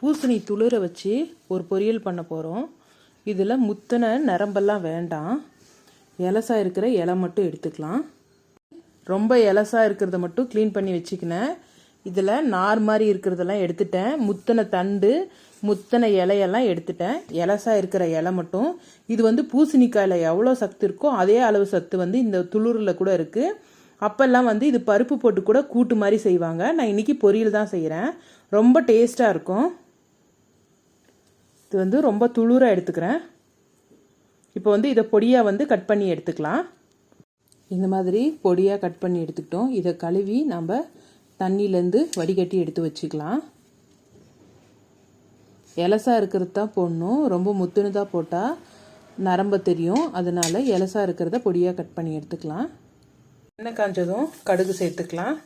பூசணி துளிர வச்சு ஒரு பொரியல் பண்ண போகிறோம் இதில் முத்தின நரம்பெல்லாம் வேண்டாம். இலசா இருக்கிற இலை மட்டும் எடுத்துக்கலாம். ரொம்ப இலசா இருக்கிறத மட்டும் க்ளீன் பண்ணி வச்சுக்கினேன். இதில் நார் மாதிரி இருக்கிறதெல்லாம் எடுத்துட்டேன். முத்தின தண்டு முத்தின இலையெல்லாம் எடுத்துட்டேன். இலசா இருக்கிற இலை மட்டும். இது வந்து பூசணிக்காயில் எவ்வளோ சத்து இருக்கோ அதே அளவு சத்து வந்து இந்த துளுரில் கூட இருக்குது அப்போல்லாம் வந்து இது பருப்பு போட்டு கூட கூட்டு மாதிரி செய்வாங்க. நான் இன்னைக்கு பொரியல் தான் செய்கிறேன் ரொம்ப டேஸ்ட்டாக இருக்கும். இது வந்து ரொம்ப துளுராக எடுத்துக்கிறேன். இப்போ வந்து இதை பொடியாக வந்து கட் பண்ணி எடுத்துக்கலாம். இந்த மாதிரி பொடியாக கட் பண்ணி எடுத்துக்கிட்டோம். இதை கழுவி நம்ம தண்ணியிலேருந்து வடிகட்டி எடுத்து வச்சுக்கலாம். எலசா இருக்கிறது தான் போடணும். ரொம்ப முத்துனதாக போட்டால் நரம்ப தெரியும். அதனால் எலசா இருக்கிறத பொடியாக கட் பண்ணி எடுத்துக்கலாம். எண்ணெய் காஞ்சதும் கடுகு சேர்த்துக்கலாம்.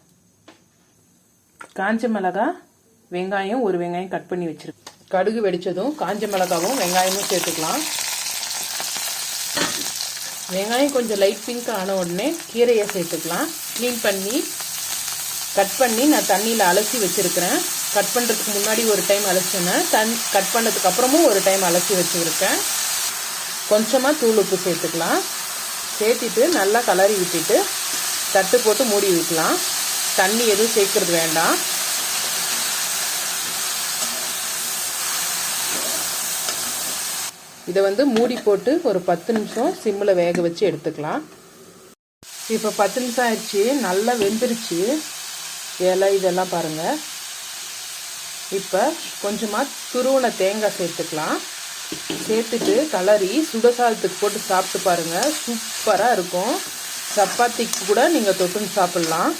காஞ்ச மிளகா வெங்காயம் ஒரு வெங்காயம் கட் பண்ணி வச்சுருக்கேன் கடுகு வெடிச்சதும் காஞ்ச மிளகாவும் வெங்காயமும் சேர்த்துக்கலாம். வெங்காயம் கொஞ்சம் லைட் பிங்க் ஆன உடனே கீரையை சேர்த்துக்கலாம். க்ளீன் பண்ணி கட் பண்ணி நான் தண்ணியில் அலசி வச்சுருக்கிறேன். கட் பண்ணுறதுக்கு முன்னாடி ஒரு டைம் அலசினேன். தன் கட் பண்ணதுக்கு அப்புறமும் ஒரு டைம் அலசி வச்சுருக்கேன். கொஞ்சமாக தூள் உப்பு சேர்த்துக்கலாம். சேர்த்திட்டு நல்லா கலரி விட்டுட்டு தட்டு போட்டு மூடி வைக்கலாம். தண்ணி எதுவும் சேர்க்கறது வேண்டாம். இதை வந்து மூடி போட்டு ஒரு பத்து நிமிஷம் சிம்மில் வேக வச்சு எடுத்துக்கலாம். இப்போ பத்து நிமிஷம் ஆயிடுச்சு நல்லா வெந்துருச்சு. இலை இதெல்லாம் பாருங்கள் இப்போ கொஞ்சமாக துருவன தேங்காய் சேர்த்துக்கலாம். சேர்த்துட்டு கலரி சுடசாதத்துக்கு போட்டு சாப்பிட்டு பாருங்கள் சூப்பராக இருக்கும். சப்பாத்திக்கு கூட நீங்கள் தொட்டுன்னு சாப்பிட்லாம்.